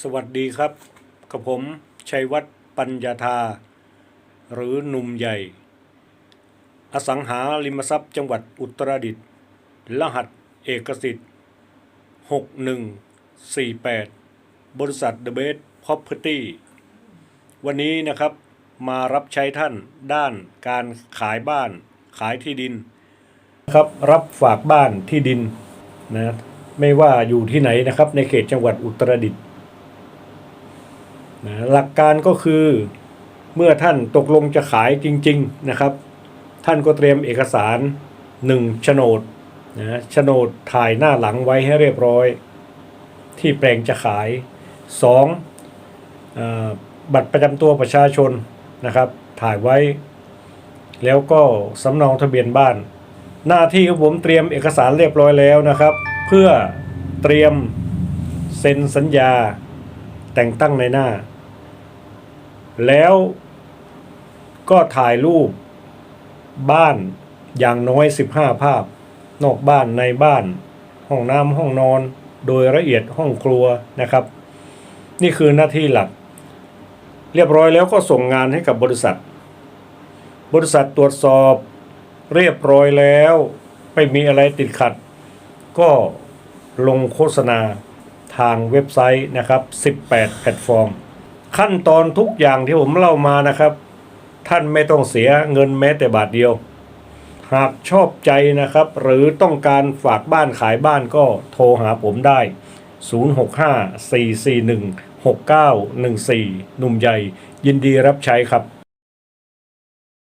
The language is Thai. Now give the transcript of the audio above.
สวัสดีครับ กับผมชัยวัฒน์ปัญญาธา หรือหนุ่มใหญ่ อสังหาริมทรัพย์จังหวัดอุตรดิตถ์รหัสเอกสิทธิ์ 6148 บริษัท The Best Property วันนี้นะครับมารับใช้ท่านด้านการขายบ้านขายที่ดินครับรับฝากบ้านที่ดินนะไม่ว่าอยู่ที่ไหนนะครับในเขตจังหวัดอุตรดิตถ์ นะหลักการก็คือเมื่อท่านตกลงจะขายจริง ๆนะครับ ท่านก็เตรียมเอกสาร 1โฉนดนะโฉนดถ่ายหน้าหลังไว้ให้เรียบร้อย ที่แปลงจะขาย 2. อบัตรประจำตัวประชาชนนะครับ ถ่ายไว้ แล้วก็สำเนาทะเบียนบ้าน หน้าที่ของผมเตรียมเอกสารเรียบร้อยแล้วนะครับ เพื่อเตรียมเซ็นสัญญาแต่งตั้งในหน้า แล้วก็ถ่ายรูปบ้านอย่างน้อย 15 ภาพ นอกบ้านในบ้าน ห้องน้ำห้องนอน โดยละเอียดห้องครัวนะครับ นี่คือหน้าที่หลัก เรียบร้อยแล้วก็ส่งงานให้กับบริษัท บริษัทตรวจสอบเรียบร้อยแล้วไม่มีอะไรติดขัด ก็ลงโฆษณาทางเว็บไซต์นะครับ 18 แพลตฟอร์ม ขั้นตอนทุกอย่างที่ผมเล่ามานะครับ ท่านไม่ต้องเสียเงินแม้แต่บาทเดียว หากชอบใจนะครับ หรือต้องการฝากบ้านขายบ้านก็โทรหาผมได้ 065 441 6914 หนุ่มใหญ่ยินดีรับใช้ครับ